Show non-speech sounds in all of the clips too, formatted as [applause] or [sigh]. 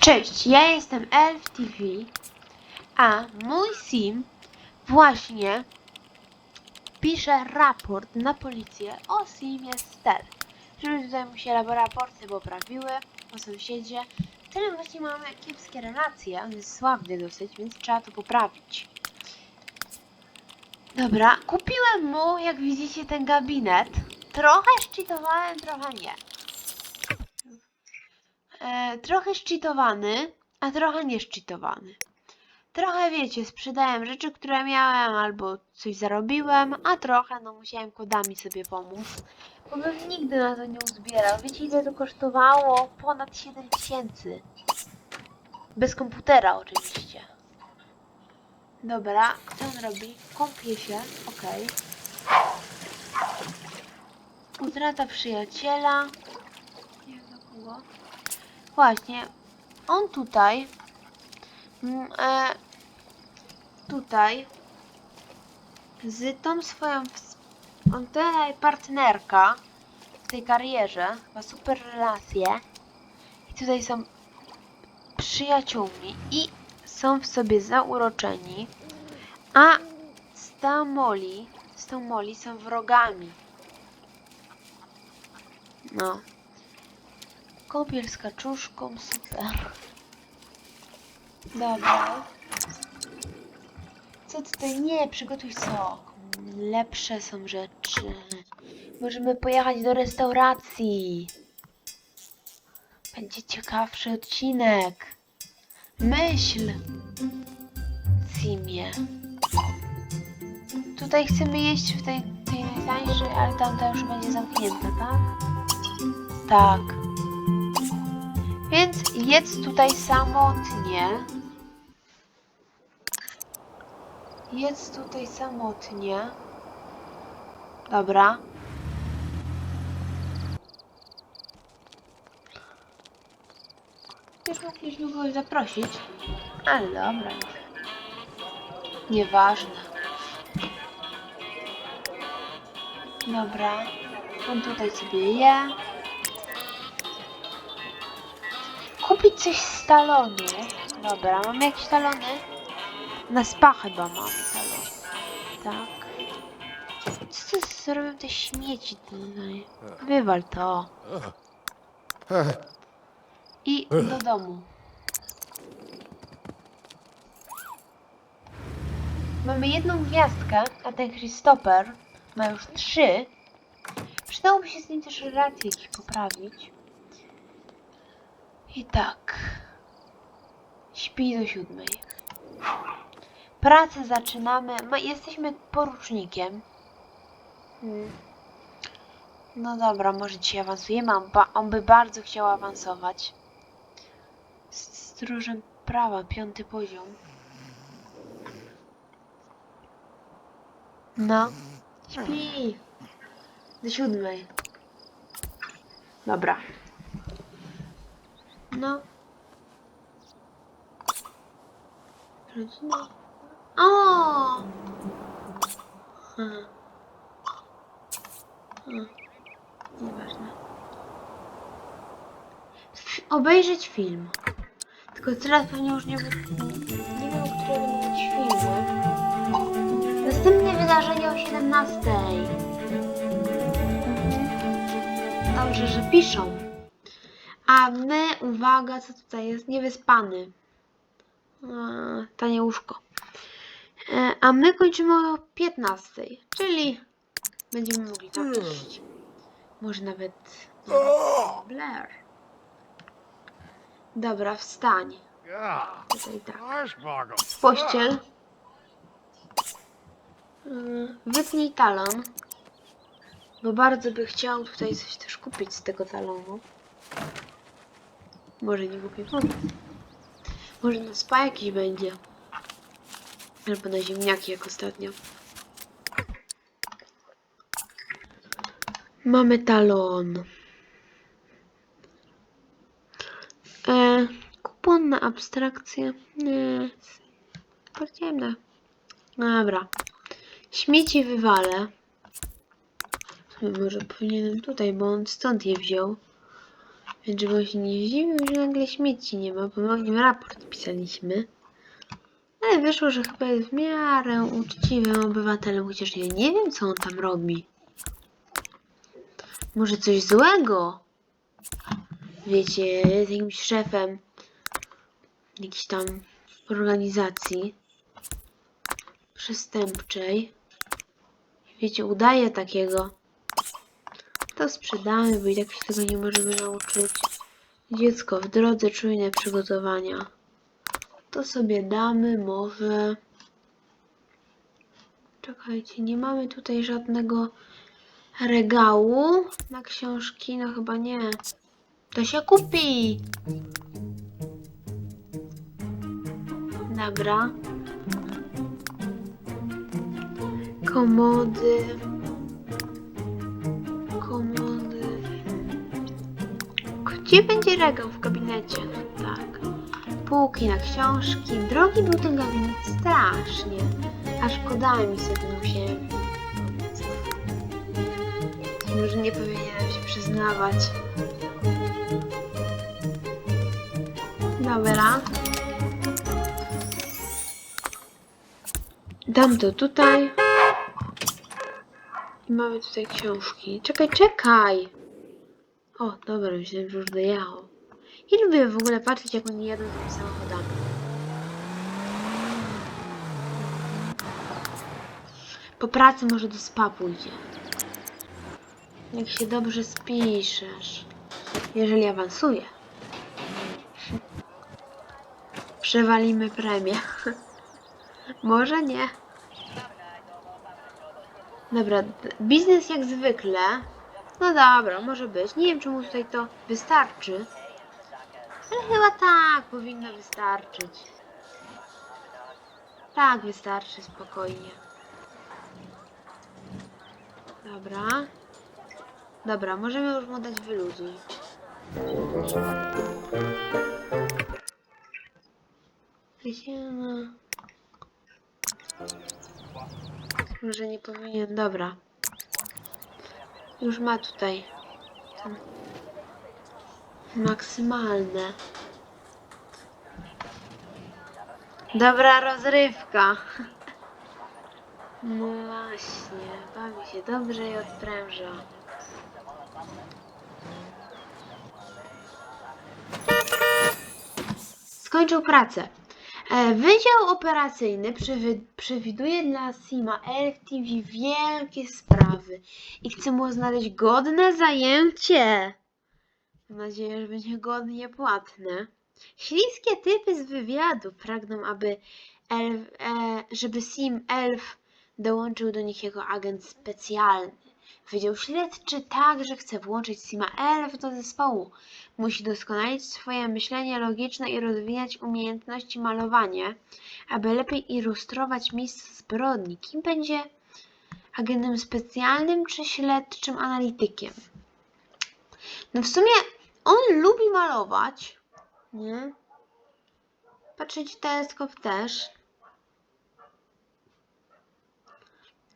Cześć, ja jestem Elf TV, a mój sim właśnie pisze raport na policję o simie Stel. Żeby tutaj mu się raporty poprawiły o sąsiedzie. Tyle właśnie mamy kiepskie relacje, on jest sławny dosyć, więc trzeba to poprawić. Dobra, kupiłem mu, jak widzicie, ten gabinet. Trochę szczytowałem, trochę nie. E, trochę szczytowany, a trochę nie szczytowany. Trochę, wiecie, sprzedałem rzeczy, które miałem, albo coś zarobiłem, a trochę, no, musiałem kodami sobie pomóc. Bo bym nigdy na to nie uzbierał. Wiecie, ile to kosztowało? Ponad 7 tysięcy. Bez komputera, oczywiście. Dobra, co on robi? Kąpie się, okej. Utrata przyjaciela. Nie wiem do kogo. Właśnie, on tutaj, mm, e, tutaj, z tą swoją, on tutaj partnerka w tej karierze, ma super relacje i tutaj są przyjaciółmi i są w sobie zauroczeni, a z tą Molly, z tą Molly są wrogami. No. Kąpiel z kaczuszką, super. Dobra. Co tutaj? Nie, przygotuj sok. Lepsze są rzeczy. Możemy pojechać do restauracji. Będzie ciekawszy odcinek. Myśl. Simie. Tutaj chcemy jeść w tej, tej najtańszej, ale tamta już będzie zamknięta, tak? Tak. Więc jedz tutaj samotnie. Jedz tutaj samotnie. Dobra. Już mogliśmy kogoś zaprosić. Ale dobra. Nieważne. Dobra. On tutaj sobie je. Kupić coś z talonu. Dobra, mamy jakieś talony? Na spa chyba mamy talon. Tak. Co to zrobią te śmieci tutaj? Wywal to. I do domu. Mamy jedną gwiazdkę, a ten Christopher ma już trzy. Przydałoby się z nim też relacje jakieś poprawić. I tak. Śpi do siódmej. Pracę zaczynamy. My jesteśmy porucznikiem. Hmm. No dobra, może dzisiaj awansujemy. On, by bardzo chciał awansować. Stróżem prawa, piąty poziom. No. Śpi. Do siódmej. Dobra. No. Rodzina. O! Nieważne. Obejrzeć film. Tylko teraz pewnie już nie, nie wiem, które będą być filmy. Następne wydarzenie o 17. Dobrze, że piszą. A my, uwaga, co tutaj jest? Niewyspany. Tanie łóżko. E, A my kończymy o 15, czyli będziemy mogli tam iść. Może nawet, Blair. Dobra, wstań. Tutaj tak. Pościel. Yy, Wytnij talon. Bo bardzo by chciał tutaj coś też kupić z tego talonu. Może nie kupi pomysł. Może na spa jakiś będzie. Albo na ziemniaki jak ostatnio. Mamy talon. E, kupon na abstrakcję. Nie. Spordziemne. Dobra. Śmieci wywalę. Może powinienem tutaj, bo on stąd je wziął. Więc żeby on się nie zdziwił, że nagle śmieci nie ma, bo o nim raport pisaliśmy. Ale wyszło, że chyba jest w miarę uczciwym obywatelem, chociaż ja nie wiem, co on tam robi. Może coś złego? Wiecie, jest jakimś szefem jakiejś tam organizacji przestępczej. Wiecie, udaje takiego. To sprzedamy, bo i tak się tego nie możemy nauczyć. Dziecko w drodze, czujne przygotowania. To sobie damy, może. Czekajcie, nie mamy tutaj żadnego regału na książki. No chyba nie. To się kupi. Dobra. Komody. Gdzie będzie regał w gabinecie? Tak. Półki na książki. Drogi był ten gabinet strasznie. Aż kodami sobie musiałem. Może nie powinienem się przyznawać. Dobra. Dam to tutaj. I mamy tutaj książki. Czekaj, czekaj! O, dobra, myślałem, że już dojechał. I lubię w ogóle patrzeć, jak oni jadą tymi samochodami. Po pracy może do spa pójdzie. Jak się dobrze spiszesz. Jeżeli awansuje. Przewalimy premię. [laughs] może nie. Dobra, biznes jak zwykle. No dobra, może być. Nie wiem, czy mu tutaj to wystarczy. Ale chyba tak, powinno wystarczyć. Tak, wystarczy, spokojnie. Dobra. Dobra, możemy już mu dać wyluzuj. Może nie powinien, dobra. Już ma tutaj maksymalne. Dobra rozrywka. No właśnie, bawi się dobrze i odpręża. Skończył pracę. E, Wydział operacyjny przewi- przewiduje dla Sima LTV wielkie sprawy i chce mu znaleźć godne zajęcie. Mam nadzieję, że będzie godnie płatne. Śliskie typy z wywiadu pragną, aby elf, e, żeby Sim Elf dołączył do nich jako agent specjalny. Wydział Śledczy także chce włączyć Sima Elf do zespołu. Musi doskonalić swoje myślenie logiczne i rozwijać umiejętności malowania, aby lepiej ilustrować miejsce zbrodni. Kim będzie agentem specjalnym czy śledczym analitykiem? No w sumie on lubi malować, nie? Patrzeć w teleskop też.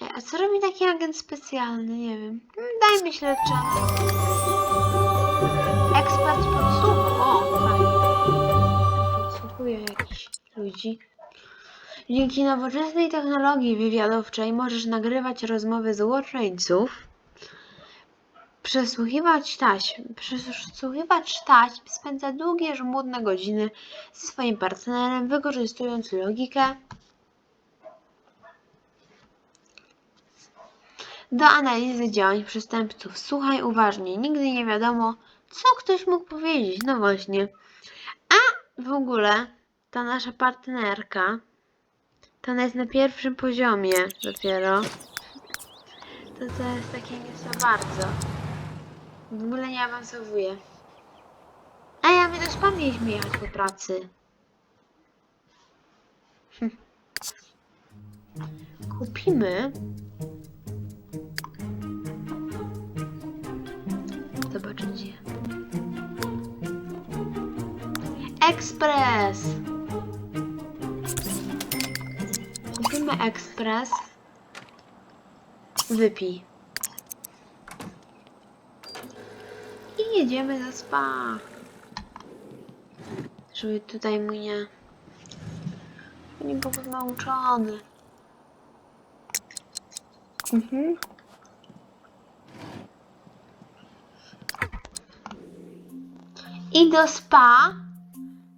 A co robi taki agent specjalny? Nie wiem. Dajmy śledczego. Ekspert podsłuchu. O, fajnie. Podsłuchuje jakichś ludzi. Dzięki nowoczesnej technologii wywiadowczej możesz nagrywać rozmowy złoczyńców, przesłuchiwać taśm. Przesłuchiwać taśm spędza długie, żmudne godziny ze swoim partnerem, wykorzystując logikę do analizy działań przestępców. Słuchaj uważnie, nigdy nie wiadomo, co ktoś mógł powiedzieć. No właśnie. A w ogóle ta nasza partnerka, to ona jest na pierwszym poziomie dopiero. To jest takie nie za bardzo. W ogóle nie awansowuje. A ja my też pan mieliśmy jechać po pracy. [laughs] Hm. Kupimy Zobaczycie. Ekspres! Kupimy ekspres. Wypij. I jedziemy do spa. Żeby tutaj mu nie... Nie był nauczony. Mhm. I do spa,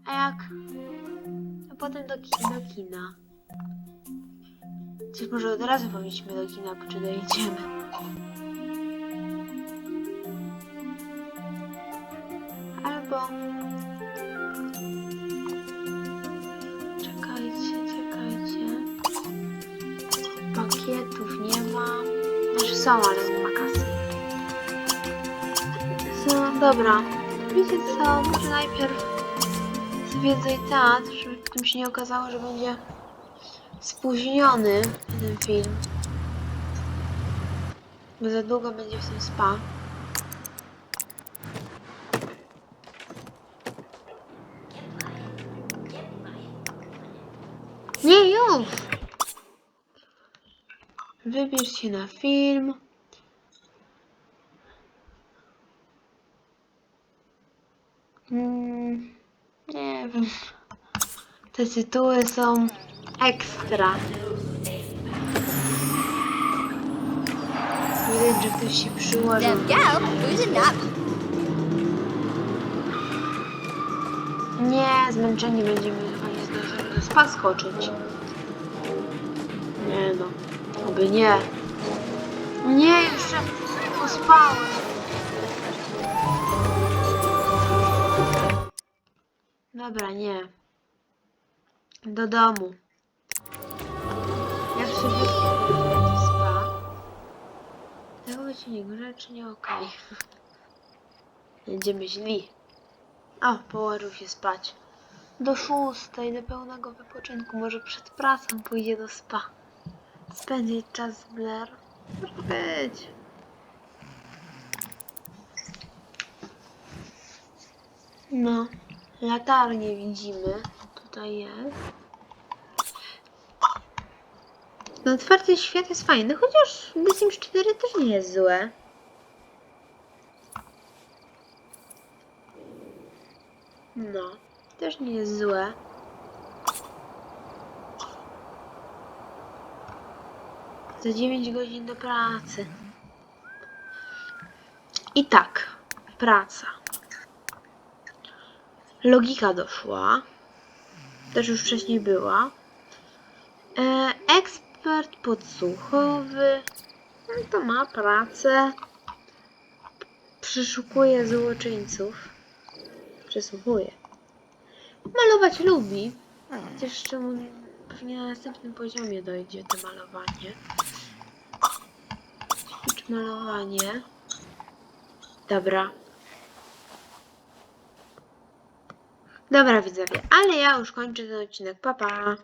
a jak... A potem do, ki- do kina. Coś może od razu powinniśmy do kina, czy dojedziemy. Albo... Czekajcie, czekajcie. Pakietów nie ma. Znaczy są, ale nie ma kasy. Dobra. Wiecie co, może najpierw zwiedzaj teatr, żeby potem się nie okazało, że będzie spóźniony ten film. Bo za długo będzie w tym spa. Nie, już! Wybierz się na film. Mm, nie wiem. Te tytuły są ekstra. Widać, że ktoś się przyłożył. Nie, zmęczeni będziemy chyba nie spa skoczyć. Nie no, oby nie. Nie, jeszcze pospałem. Dobra, nie. Do domu. Jak się do spa. Tego będzie niegrzecznie, okej. [laughs] Będziemy źli. O, położył się spać. Do szóstej, do pełnego wypoczynku. Może przed pracą pójdzie do spa. Spędzić czas z Blair. Może być. No, latarnię widzimy. Tutaj jest. No, otwarty świat jest fajny, chociaż The Sims 4 też nie jest złe. No, też nie jest złe. Za 9 godzin do pracy. I tak, praca. Logika doszła. Też już wcześniej była. E, ekspert podsłuchowy. No to ma pracę. Przeszukuje złoczyńców. Przesłuchuje. Malować lubi. Chociaż jeszcze mu pewnie na następnym poziomie dojdzie to malowanie. Ćwicz malowanie. Dobra. Dobra widzowie, ale ja już kończę ten odcinek. Pa, pa.